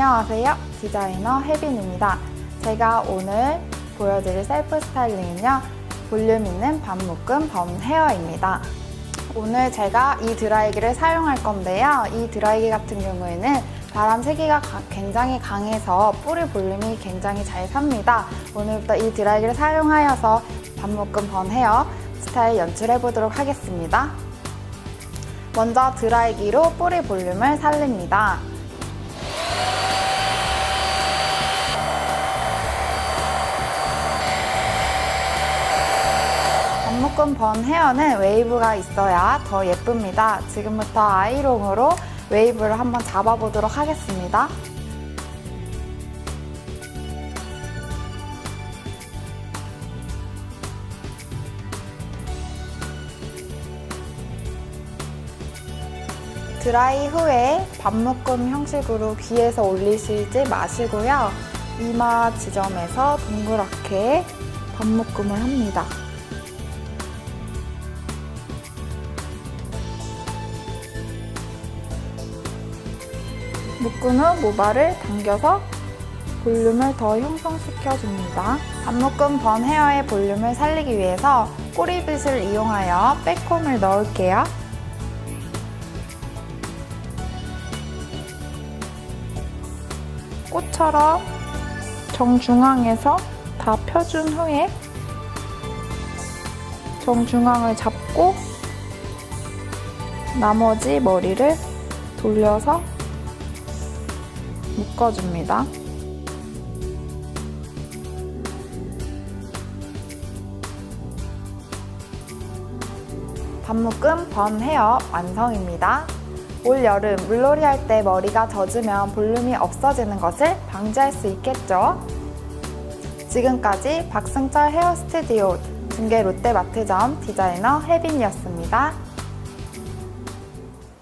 안녕하세요. 디자이너 혜빈입니다. 제가 오늘 보여드릴 셀프 스타일링은요. 볼륨 있는 반묶음 범 헤어입니다. 오늘 제가 이 드라이기를 사용할 건데요. 이 드라이기 같은 경우에는 바람 세기가 가- 굉장히 강해서 뿌리 볼륨이 굉장히 잘 삽니다. 오늘부터 이 드라이기를 사용하여서 반묶음 번 헤어 스타일 연출해 보도록 하겠습니다. 먼저 드라이기로 뿌리 볼륨을 살립니다. 반묶음 번 헤어는 웨이브가 있어야 더 예쁩니다. 지금부터 아이롱으로 웨이브를 한번 잡아보도록 하겠습니다. 드라이 후에 반묶음 형식으로 귀에서 올리시지 마시고요. 이마 지점에서 동그랗게 반묶음을 합니다. 묶은 후 모발을 당겨서 볼륨을 더 형성시켜줍니다. 반묶음 번 헤어의 볼륨을 살리기 위해서 꼬리빗을 이용하여 백콤을 넣을게요. 꽃처럼 정중앙에서 다 펴준 후에 정중앙을 잡고 나머지 머리를 돌려서 묶어줍니다. 반묶음 번 헤어 완성입니다. 올 여름 물놀이 할 때 머리가 젖으면 볼륨이 없어지는 것을 방지할 수 있겠죠? 지금까지 박승철 헤어 스튜디오 중계 롯데마트점 디자이너 혜빈이었습니다.